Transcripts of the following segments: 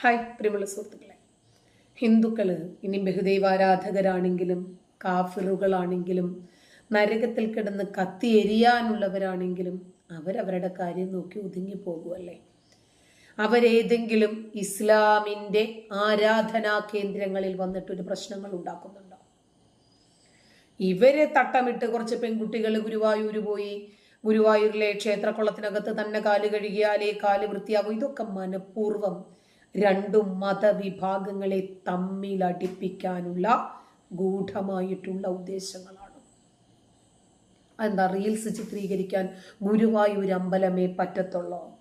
Hi പ്രിയമുള്ള സുഹൃത്തുക്കളെ. ഹിന്ദുക്കൾ ഇനി ബഹുദൈവാരാധകരാണെങ്കിലും കാഫിറുകളാണെങ്കിലും നരകത്തിൽ കിടന്ന് കത്തി എരിയാനുള്ളവരാണെങ്കിലും അവരവരുടെ കാര്യം നോക്കി ഒതുങ്ങി പോകുമല്ലേ അവരേതെങ്കിലും ഇസ്ലാമിന്റെ ആരാധനാ കേന്ദ്രങ്ങളിൽ വന്നിട്ടൊരു പ്രശ്നങ്ങൾ ഉണ്ടാക്കുന്നുണ്ടോ? ഇവരെ തട്ടമിട്ട് കുറച്ച് പെൺകുട്ടികൾ ഗുരുവായൂർ പോയി ഗുരുവായൂരിലെ ക്ഷേത്രക്കുളത്തിനകത്ത് തന്നെ കാൽ കഴുകിയാലേ കാൽ വൃത്തിയാകും. ഇതൊക്കെ മനഃപൂർവം രണ്ടും മതവിഭാഗങ്ങളെ തമ്മിൽ അടിപ്പിക്കാനുള്ള ഗൂഢമായിട്ടുള്ള ഉദ്ദേശങ്ങളാണ്. എന്താ റീൽസ് ചിത്രീകരിക്കാൻ ഗുരുവായൂർ അമ്പലമേ പറ്റത്തുള്ളോ?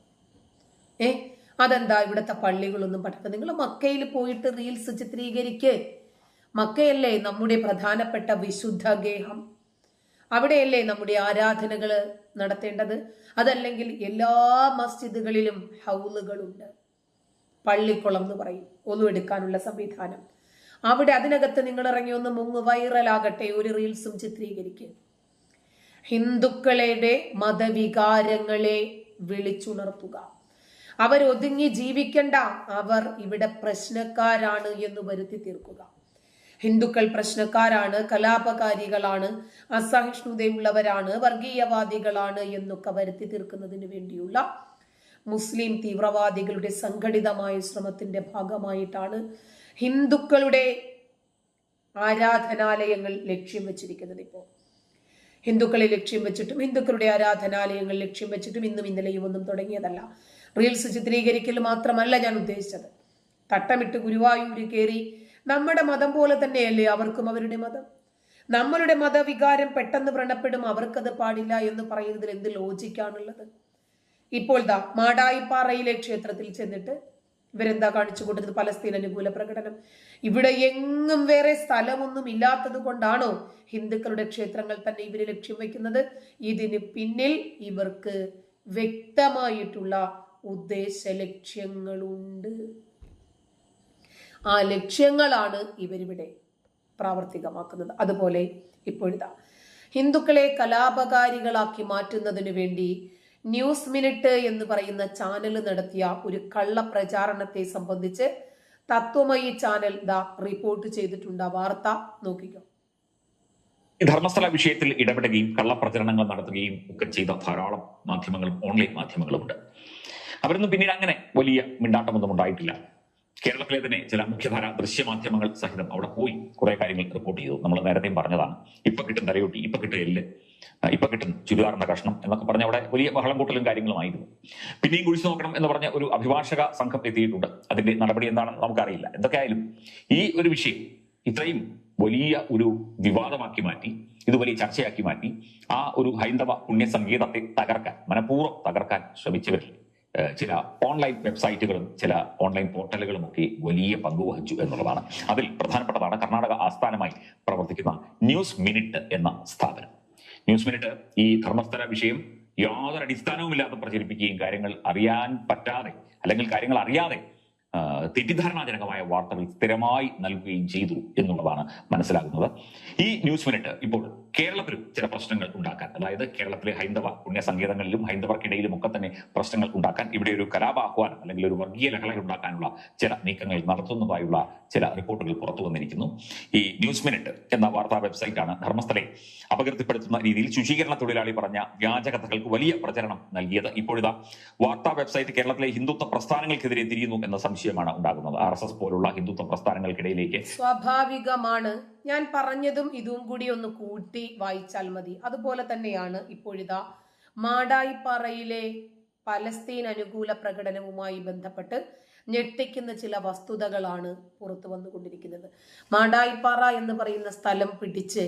ഏ? അതെന്താ ഇവിടുത്തെ പള്ളികളൊന്നും പറ്റത്തില്ല. നിങ്ങൾ മക്കയിൽ പോയിട്ട് റീൽസ് ചിത്രീകരിക്കേ. മക്കയല്ലേ നമ്മുടെ പ്രധാനപ്പെട്ട വിശുദ്ധ ഗേഹം അവിടെയല്ലേ നമ്മുടെ ആരാധനകൾ നടത്തേണ്ടത്? അതല്ലെങ്കിൽ എല്ലാ മസ്ജിദുകളിലും ഹൗലുകളുണ്ട് പള്ളിക്കുളം എന്ന് പറയും. ഒന്നും എടുക്കാനുള്ള സംവിധാനം. അവിടെ അതിനകത്ത് നിങ്ങൾ ഇറങ്ങി ഒന്ന് മുങ്ങ് വൈറലാകട്ടെ ഒരു റീൽസും ചിത്രീകരിക്കുക ഹിന്ദുക്കളുടെ മതവികാരങ്ങളെ വിളിച്ചുണർത്തുക. അവരൊതുങ്ങി ജീവിക്കണ്ട. അവർ ഇവിടെ പ്രശ്നക്കാരാണ് എന്ന് വരുത്തി തീർക്കുക. ഹിന്ദുക്കൾ പ്രശ്നക്കാരാണ് കലാപകാരികളാണ് അസഹിഷ്ണുതയുള്ളവരാണ് വർഗീയവാദികളാണ് എന്നൊക്കെ വരുത്തി തീർക്കുന്നതിന് വേണ്ടിയുള്ള മുസ്ലിം തീവ്രവാദികളുടെ സംഘടിതമായ ശ്രമത്തിന്റെ ഭാഗമായിട്ടാണ് ഹിന്ദുക്കളുടെ ആരാധനാലയങ്ങൾ ലക്ഷ്യം വെച്ചിരിക്കുന്നത് ഇപ്പോൾ. ഹിന്ദുക്കളെ ലക്ഷ്യം വെച്ചിട്ടും ഹിന്ദുക്കളുടെ ആരാധനാലയങ്ങൾ ലക്ഷ്യം വെച്ചിട്ടും ഇന്നും ഇന്നലെയും ഒന്നും തുടങ്ങിയതല്ല. റീൽസ് ചിത്രീകരിക്കൽ മാത്രമല്ല ഞാൻ ഉദ്ദേശിച്ചത്. തട്ടമിട്ട് ഗുരുവായൂര് കയറി നമ്മുടെ മതം പോലെ തന്നെയല്ലേ അവർക്കും അവരുടെ മതം? നമ്മളുടെ മതവികാരം പെട്ടെന്ന് വ്രണപ്പെടും അവർക്കത് പാടില്ല എന്ന് പറയുന്നതിൽ എന്ത് ലോജിക്കാണുള്ളത് ഇപ്പോൾ ദാ മാടായിപ്പാറയിലെ ക്ഷേത്രത്തിൽ ചെന്നിട്ട് ഇവരെന്താ കാണിച്ചു കൊടുത്തത്? പലസ്തീൻ അനുകൂല പ്രകടനം. ഇവിടെ എങ്ങും വേറെ സ്ഥലമൊന്നും ഇല്ലാത്തത് കൊണ്ടാണോ ഹിന്ദുക്കളുടെ ക്ഷേത്രങ്ങൾ തന്നെ ഇവർ ലക്ഷ്യം വെക്കുന്നത്? ഇതിന് പിന്നിൽ ഇവർക്ക് വ്യക്തമായിട്ടുള്ള ഉദ്ദേശ ലക്ഷ്യങ്ങളുണ്ട്. ആ ലക്ഷ്യങ്ങളാണ് ഇവരിവിടെ പ്രാവർത്തികമാക്കുന്നത്. അതുപോലെ ഇപ്പോഴിതാ ഹിന്ദുക്കളെ കലാപകാരികളാക്കി മാറ്റുന്നതിനു വേണ്ടി ന്യൂസ് മിനിറ്റ് എന്ന് പറയുന്ന ചാനൽ നടത്തിയ ഒരു കള്ള പ്രചാരണത്തെ സംബന്ധിച്ച് തത്വമയി ചാനൽ ദാ റിപ്പോർട്ട് ചെയ്തിട്ടുണ്ട്. വാർത്ത നോക്കിക്കോ. ധർമ്മസ്ഥല വിഷയത്തിൽ ഇടപെടുകയും കള്ളപ്രചരണങ്ങൾ നടത്തുകയും ഒക്കെ ചെയ്ത ധാരാളം മാധ്യമങ്ങളും ഓൺലൈൻ മാധ്യമങ്ങളുമുണ്ട്. അവരൊന്നും പിന്നീട് അങ്ങനെ വലിയ മിണ്ടാട്ടമൊന്നും ഉണ്ടായിട്ടില്ല. കേരളത്തിലെ തന്നെ ചില മുഖ്യധാര ദൃശ്യമാധ്യമങ്ങൾ സഹിതം അവിടെ പോയി കുറെ കാര്യങ്ങൾ റിപ്പോർട്ട് ചെയ്തു. നമ്മൾ നേരത്തെയും പറഞ്ഞതാണ് ഇപ്പൊ കിട്ടും തലയൊട്ടി ഇപ്പൊ കിട്ടും എല്ല്. ഇപ്പൊ കിട്ടും ചുരിദാറിന്റെ കഷ്ണം എന്നൊക്കെ പറഞ്ഞ അവിടെ വലിയ ബഹളം കൂട്ടലും കാര്യങ്ങളുമായിരുന്നു പിന്നെയും കുഴിച്ചു നോക്കണം എന്ന് പറഞ്ഞ ഒരു അഭിഭാഷക സംഘം എത്തിയിട്ടുണ്ട്. അതിന്റെ നടപടി എന്താണെന്ന് നമുക്കറിയില്ല. എന്തൊക്കെയായാലും ഈ ഒരു വിഷയം ഇത്രയും വലിയ ഒരു വിവാദമാക്കി മാറ്റി ഇത് വലിയ ചർച്ചയാക്കി മാറ്റി ആ ഒരു ഹൈന്ദവ പുണ്യ സംഗീതത്തെ തകർക്കാൻ മനഃപൂർവം തകർക്കാൻ ശ്രമിച്ചവരിൽ ചില ഓൺലൈൻ വെബ്സൈറ്റുകളും ചില ഓൺലൈൻ പോർട്ടലുകളും ഒക്കെ വലിയ പങ്ക് വഹിച്ചു എന്നുള്ളതാണ്. അതിൽ പ്രധാനപ്പെട്ടതാണ് കർണാടക ആസ്ഥാനമായി പ്രവർത്തിക്കുന്ന ന്യൂസ് മിനിറ്റ് എന്ന സ്ഥാപനം. ന്യൂസ് മിനിറ്റ് ഈ ധർമ്മസ്ഥല വിഷയം യാതൊരു അടിസ്ഥാനവുമില്ലാതെ പ്രചരിപ്പിക്കുകയും കാര്യങ്ങൾ അറിയാൻ പറ്റാതെ അല്ലെങ്കിൽ കാര്യങ്ങൾ അറിയാതെ തെറ്റിദ്ധാരണാജനകമായ വാർത്തകൾ സ്ഥിരമായി നൽകുകയും ചെയ്തു എന്നുള്ളതാണ് മനസ്സിലാകുന്നത്. ഈ ന്യൂസ് മിനിറ്റ് ഇപ്പോൾ കേരളത്തിലും ചില പ്രശ്നങ്ങൾ ഉണ്ടാക്കാൻ അതായത് കേരളത്തിലെ ഹൈന്ദവ പുണ്യസങ്കേതങ്ങളിലും ഹൈന്ദവർക്കിടയിലും ഒക്കെ തന്നെ പ്രശ്നങ്ങൾ ഉണ്ടാക്കാൻ ഇവിടെ ഒരു കലാപാഹ്വാനം അല്ലെങ്കിൽ ഒരു വർഗീയ ലഹള ഉണ്ടാക്കാനുള്ള ചില നീക്കങ്ങൾ നടത്തുന്നതായുള്ള ചില റിപ്പോർട്ടുകൾ പുറത്തു വന്നിരിക്കുന്നു. ഈ ന്യൂസ് മിനിറ്റ് എന്ന വാർത്താ വെബ്സൈറ്റ് ആണ് ധർമ്മസ്ഥലെ അപകീർത്തിപ്പെടുത്തുന്ന രീതിയിൽ ശുചീകരണ തൊഴിലാളി പറഞ്ഞ വ്യാജ കഥകൾക്ക് വലിയ പ്രചരണം നൽകിയത്. ഇപ്പോഴിതാ വാർത്താ വെബ്സൈറ്റ് കേരളത്തിലെ ഹിന്ദുത്വ പ്രസ്ഥാനങ്ങൾക്കെതിരെ തിരിയുന്നു എന്ന സംശയമാണ് ഉണ്ടാകുന്നത്. ആർ എസ് എസ് പോലുള്ള ഹിന്ദുത്വ പ്രസ്ഥാനങ്ങൾക്കിടയിലേക്ക് സ്വാഭാവികമാണ്. ഞാൻ പറഞ്ഞതും ഇതും കൂടി ഒന്ന് കൂട്ടി വായിച്ചാൽ മതി. അതുപോലെ തന്നെയാണ് ഇപ്പോഴിതാ മാടായിപ്പാറയിലെ പലസ്തീൻ അനുകൂല പ്രകടനവുമായി ബന്ധപ്പെട്ട് ഞെട്ടിക്കുന്ന ചില വസ്തുതകളാണ് പുറത്തു വന്നുകൊണ്ടിരിക്കുന്നത്. മാടായിപ്പാറ എന്ന് പറയുന്ന സ്ഥലം പിടിച്ച്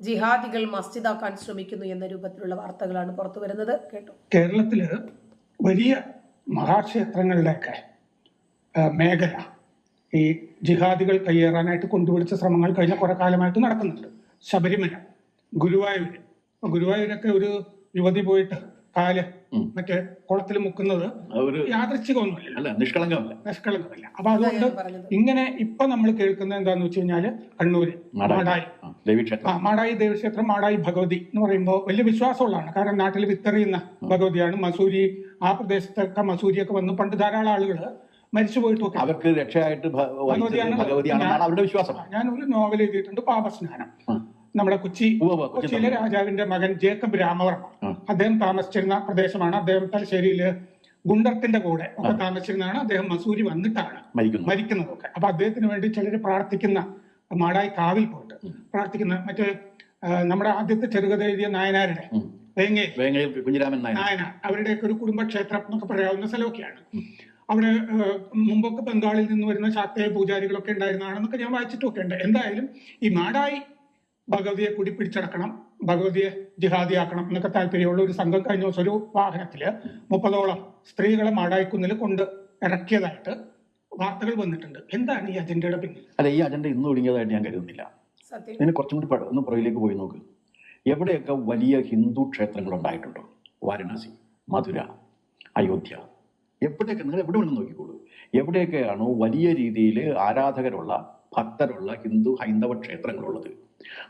ജിഹാദികൾ മസ്ജിദാക്കാൻ ശ്രമിക്കുന്നു എന്ന രൂപത്തിലുള്ള വാർത്തകളാണ് പുറത്തു വരുന്നത്. കേട്ടോ? കേരളത്തിൽ വലിയ മഹാക്ഷേത്രങ്ങളുടെയൊക്കെ ആ, മേഖല. ഈ ജിഹാദികൾ കയ്യേറാനായിട്ട് കൊണ്ടുപിടിച്ച ശ്രമങ്ങൾ കഴിഞ്ഞ കുറെ കാലമായിട്ട് നടക്കുന്നുണ്ട്. ശബരിമല ഗുരുവായൂർ ഗുരുവായൂരൊക്കെ ഒരു യുവതി പോയിട്ട് കാൽ മറ്റേ കുളത്തിൽ മുക്കുന്നത് ഒരു യാദൃച്ഛികമൊന്നുമില്ല. അല്ല നിഷ്കളങ്കമല്ല. നിഷ്കളങ്കമല്ല. അപ്പൊ അതുകൊണ്ട് ഇങ്ങനെ ഇപ്പൊ നമ്മൾ കേൾക്കുന്നത് എന്താന്ന് വെച്ച് കഴിഞ്ഞാൽ കണ്ണൂര് മാടായി. ആ, മാടായി ദേവീക്ഷേത്രം മാടായി ഭഗവതി എന്ന് പറയുമ്പോൾ വലിയ വിശ്വാസമുള്ളതാണ്. കാരണം നാട്ടിൽ വിത്തെറിയുന്ന ഭഗവതിയാണ്. മസൂരി ആ പ്രദേശത്തൊക്കെ മസൂരിയൊക്കെ വന്ന് പണ്ട് ധാരാളം ആളുകൾ മരിച്ചു പോയിട്ടൊക്കെ അവർക്ക് രക്ഷയായിട്ട്. ഭഗവതിയാണെന്നാണ് അവരുടെ വിശ്വാസം. ഞാൻ ഒരു നോവൽ എഴുതിയിട്ടുണ്ട് പാപസ്നാനം. നമ്മുടെ കൊച്ചി കൊച്ചിയിലെ രാജാവിന്റെ മകൻ ജേക്കബ് രാമവർമ്മ. അദ്ദേഹം താമസിച്ചിരുന്ന പ്രദേശമാണ്. അദ്ദേഹം തലശ്ശേരിയിൽ ഗുണ്ടർത്തിന്റെ കൂടെ ഒക്കെ താമസിച്ചിരുന്നതാണ്. അദ്ദേഹം മസൂരി വന്നിട്ടാണ് മരിക്കുന്നു. മരിക്കുന്നതൊക്കെ. അപ്പൊ അദ്ദേഹത്തിന് വേണ്ടി ചിലർ പ്രാർത്ഥിക്കുന്ന മാടായി കാവിൽ പോയിട്ട് പ്രാർത്ഥിക്കുന്ന മറ്റേ നമ്മുടെ ആദ്യത്തെ ചെറുകഥ എഴുതിയ നായനാരുടെ. വേങ്ങയിൽ. കുഞ്ഞിരാമൻ നായനാർ. അവരുടെയൊക്കെ ഒരു കുടുംബക്ഷേത്രം എന്നൊക്കെ പറയാവുന്ന സ്ഥലമൊക്കെയാണ്. അവിടെ മുമ്പൊക്കെ ബംഗാളിൽ നിന്ന് വരുന്ന ശാക്തേയ പൂജാരികളൊക്കെ ഉണ്ടായിരുന്നതാണെന്നൊക്കെ ഞാൻ വായിച്ചിട്ടൊക്കെ ഉണ്ട് എന്തായാലും ഈ മാടായി ഭഗവതിയെ കൂടി പിടിച്ചടക്കണം ഭഗവതിയെ ജിഹാദിയാക്കണം എന്നൊക്കെ താല്പര്യമുള്ള ഒരു സംഘം കഴിഞ്ഞ ദിവസം ഒരു വാഹനത്തിൽ മുപ്പതോളം സ്ത്രീകളെ മാടായിക്കുന്നിൽ കൊണ്ട് ഇറക്കിയതായിട്ട് വാർത്തകൾ വന്നിട്ടുണ്ട്. എന്താണ് ഈ അജണ്ടയുടെ പിന്നിൽ? അല്ല ഈ അജണ്ട ഇന്ന് ഒടുങ്ങിയതായിട്ട് ഞാൻ കരുതുന്നില്ല. സത്യം. ഇതിന് കുറച്ചും കൂടി ഒന്ന് പുറകിലേക്ക് പോയി നോക്ക്. എവിടെയൊക്കെ വലിയ ഹിന്ദു ക്ഷേത്രങ്ങൾ ഉണ്ടായിട്ടുണ്ടോ വാരണാസി മധുര അയോധ്യ. എവിടെയൊക്കെ നിങ്ങൾ എവിടെ വേണം നോക്കിക്കോളൂ. എവിടെയൊക്കെയാണോ വലിയ രീതിയിൽ ആരാധകരുള്ള ഭക്തരുള്ള ഹിന്ദു ഹൈന്ദവ ക്ഷേത്രങ്ങളുള്ളത്.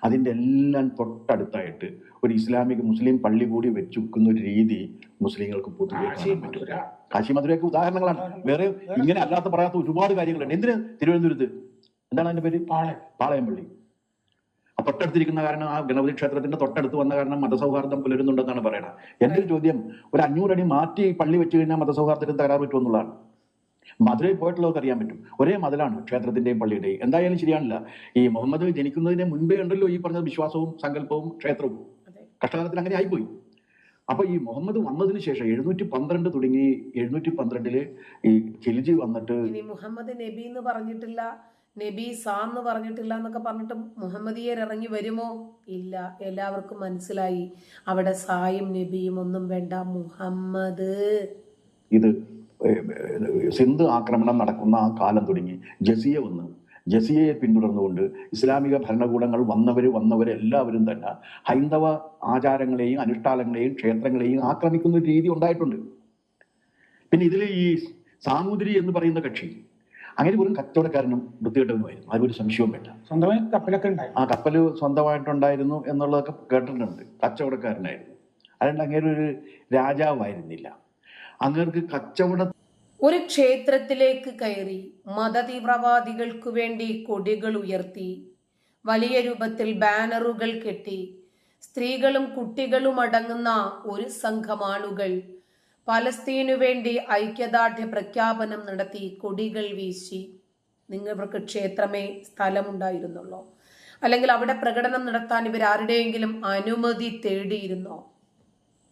അതിന്റെ എല്ലാം തൊട്ടടുത്തായിട്ട് ഒരു ഇസ്ലാമിക് മുസ്ലിം പള്ളി കൂടി വെച്ചുക്കുന്ന ഒരു രീതി മുസ്ലിങ്ങൾക്ക് പൊതുവെ കാണാൻ പറ്റും. കാശി മധുരയൊക്കെ ഉദാഹരണങ്ങളാണ്. വേറെ ഇങ്ങനെ അല്ലാത്ത പറയാത്ത ഒരുപാട് കാര്യങ്ങളുണ്ട്. എന്തിന്? തിരുവനന്തപുരത്ത്. എന്താണ് അതിന്റെ പേര്? പാളയം പള്ളി. തൊട്ടടുത്തിരിക്കുന്ന കാരണം ആ ഗണപതി ക്ഷേത്രത്തിന്റെ തൊട്ടടുത്ത് വന്ന കാരണം മതസൗഹാർദ്ദം പുലരുന്നുണ്ടെന്നാണ് പറയുന്നത് എന്റെ ഒരു ചോദ്യം? ഒരു അഞ്ഞൂറടി മാറ്റി പള്ളി വെച്ച് കഴിഞ്ഞാൽ മതസൗഹാർദ്ദത്തിന് തകരാറ് പറ്റുമെന്നുള്ളതാണ് മധുരയിൽ പോയിട്ടുള്ളവർക്ക് അറിയാൻ പറ്റും. ഒരേ മതിലാണ് ക്ഷേത്രത്തിന്റെയും പള്ളിയുടെയും. എന്തായാലും ശരിയാണില്ല. ഈ മുഹമ്മദ് ജനിക്കുന്നതിന് മുൻപേ ഉണ്ടല്ലോ ഈ പറഞ്ഞ വിശ്വാസവും സങ്കല്പവും ക്ഷേത്രവും. കഷ്ടകാലത്തിൽ അങ്ങനെ ആയിപ്പോയി. അപ്പൊ ഈ മുഹമ്മദ് വന്നതിന് ശേഷം എഴുന്നൂറ്റി പന്ത്രണ്ട് തുടങ്ങി എഴുന്നൂറ്റി പന്ത്രണ്ടിൽ ഈ ഖിൽജി വന്നിട്ട് മുഹമ്മദ് നബി എന്ന് പറഞ്ഞിട്ടില്ല. നബി സാ എന്ന് പറഞ്ഞിട്ടില്ല എന്നൊക്കെ പറഞ്ഞിട്ട് മുഹമ്മദിയർ ഇറങ്ങി വരുമോ? ഇല്ല. എല്ലാവർക്കും മനസ്സിലായി. അവിടെ സായും നബിയും ഒന്നും വേണ്ട. മുഹമ്മദ്. ഇത് സിന്ധ് ആക്രമണം നടക്കുന്ന ആ കാലം തുടങ്ങി. ജസിയ വന്ന്. ജസിയയെ പിന്തുടർന്നുകൊണ്ട് ഇസ്ലാമിക ഭരണകൂടങ്ങൾ വന്നവർ വന്നവരെല്ലാവരും തന്നെ ഹൈന്ദവ ആചാരങ്ങളെയും അനുഷ്ഠാനങ്ങളെയും ക്ഷേത്രങ്ങളെയും ആക്രമിക്കുന്ന രീതി ഉണ്ടായിട്ടുണ്ട്. പിന്നെ ഇതിൽ ഈ സാമൂതിരി എന്ന് പറയുന്ന കക്ഷി അങ്ങനെ ഒരു കച്ചവടക്കാരനും വൃത്തികെട്ടവനുമായിരുന്നു അതൊരു സംശയവും വേണ്ട. സ്വന്തമായി കപ്പലൊക്കെ ആ കപ്പൽ സ്വന്തമായിട്ടുണ്ടായിരുന്നു എന്നുള്ളതൊക്കെ കേട്ടിട്ടുണ്ട്. കച്ചവടക്കാരനായിരുന്നു. അതുകൊണ്ട് അങ്ങനെ ഒരു രാജാവായിരുന്നില്ല. അങ്ങേർക്ക് കച്ചവട ഒരു ക്ഷേത്രത്തിലേക്ക് കയറി മതതീവ്രവാദികൾക്കു വേണ്ടി കൊടികൾ ഉയർത്തി വലിയ രൂപത്തിൽ ബാനറുകൾ കെട്ടി സ്ത്രീകളും കുട്ടികളും അടങ്ങുന്ന ഒരു സംഘം ആളുകൾ പലസ്തീനു വേണ്ടി ഐക്യദാർഢ്യ പ്രഖ്യാപനം നടത്തി കൊടികൾ വീശി നിങ്ങൾക്ക് ക്ഷേത്രമേ സ്ഥലമുണ്ടായിരുന്നുള്ളോ? അല്ലെങ്കിൽ അവിടെ പ്രകടനം നടത്താൻ ഇവർ ആരുടെയെങ്കിലും അനുമതി തേടിയിരുന്നോ?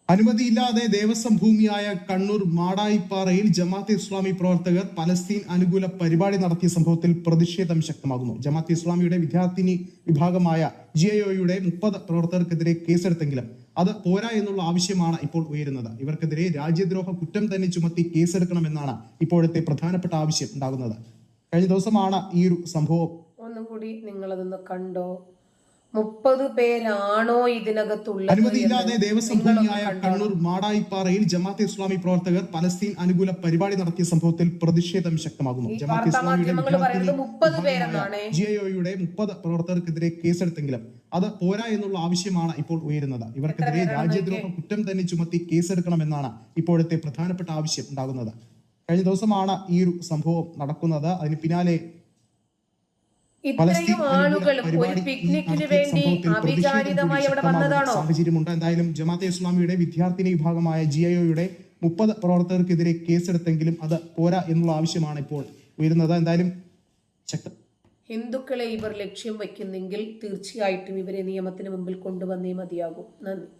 അനുമതിയില്ലാതെ ദേവസ്വം ഭൂമിയായ കണ്ണൂർ മാടായിപ്പാറയിൽ ജമാഅത്തെ ഇസ്ലാമി പ്രവർത്തകർ പലസ്തീൻ അനുകൂല പരിപാടി നടത്തിയ സംഭവത്തിൽ പ്രതിഷേധം ശക്തമാകുന്നു. ജമാഅത്തെ ഇസ്ലാമിയുടെ വിദ്യാർത്ഥിനി വിഭാഗമായ ജി ഐ ഒയുടെ മുപ്പത് പ്രവർത്തകർക്കെതിരെ കേസെടുത്തെങ്കിലും അത് പോരാ എന്നുള്ള ആവശ്യമാണ് ഇപ്പോൾ ഉയരുന്നത്. ഇവർക്കെതിരെ രാജ്യദ്രോഹ കുറ്റം തന്നെ ചുമത്തി കേസെടുക്കണമെന്നാണ് ഇപ്പോഴത്തെ പ്രധാനപ്പെട്ട ആവശ്യം ഉണ്ടാകുന്നത്. കഴിഞ്ഞ ദിവസമാണ് ഈ ഒരു സംഭവം. ഒന്നും കൂടി നിങ്ങളതൊന്ന് കണ്ടോ? മുപ്പത് പേരാണോ ഇതിനകത്തുള്ള അനുമതിയില്ലാതെ ദേവസ്വം ഭൂമിയായ കണ്ണൂർ മാടായിപ്പാറയിൽ ജമാഅത്തെ ഇസ്ലാമി പ്രവർത്തകർ പലസ്തീൻ അനുകൂല പരിപാടി നടത്തിയ സംഭവത്തിൽ പ്രതിഷേധം ശക്തമാകുന്നു. ജമാഅത്തെ ഇസ്ലാമിയുടെ ജി ഐഒയുടെ മുപ്പത് പ്രവർത്തകർക്കെതിരെ കേസെടുത്തെങ്കിലും അത് പോരാ എന്നുള്ള ആവശ്യമാണ് ഇപ്പോൾ ഉയരുന്നത്. ഇവർക്കെതിരെ രാജ്യദ്രോഹ കുറ്റം തന്നെ ചുമത്തി കേസെടുക്കണമെന്നാണ് ഇപ്പോഴത്തെ പ്രധാനപ്പെട്ട ആവശ്യം ഉണ്ടാകുന്നത്. കഴിഞ്ഞ ദിവസമാണ് ഈ ഒരു സംഭവം നടക്കുന്നത്. അതിന് പിന്നാലെ ഇത്രയും ആളുകളും ഒരു പിക്നിക്കിന് വേണ്ടി അവിചാരിതമായി അവിടെ വന്നതാണോ? സാഹചര്യമുണ്ട്. എന്തായാലും ജമാഅത്തെ ഇസ്ലാമിയുടെ വിദ്യാർത്ഥിനി വിഭാഗമായ ജി ഐഒയുടെ മുപ്പത് പ്രവർത്തകർക്കെതിരെ കേസെടുത്തെങ്കിലും അത് പോരാ എന്നുള്ള ആവശ്യമാണ് ഇപ്പോൾ ഉയരുന്നത്. എന്തായാലും ശക്ത ഹിന്ദുക്കളെ ഇവർ ലക്ഷ്യം വയ്ക്കുന്നെങ്കിൽ തീർച്ചയായിട്ടും ഇവരെ നിയമത്തിന് മുമ്പിൽ കൊണ്ടുവന്നേ മതിയാകും. നന്ദി.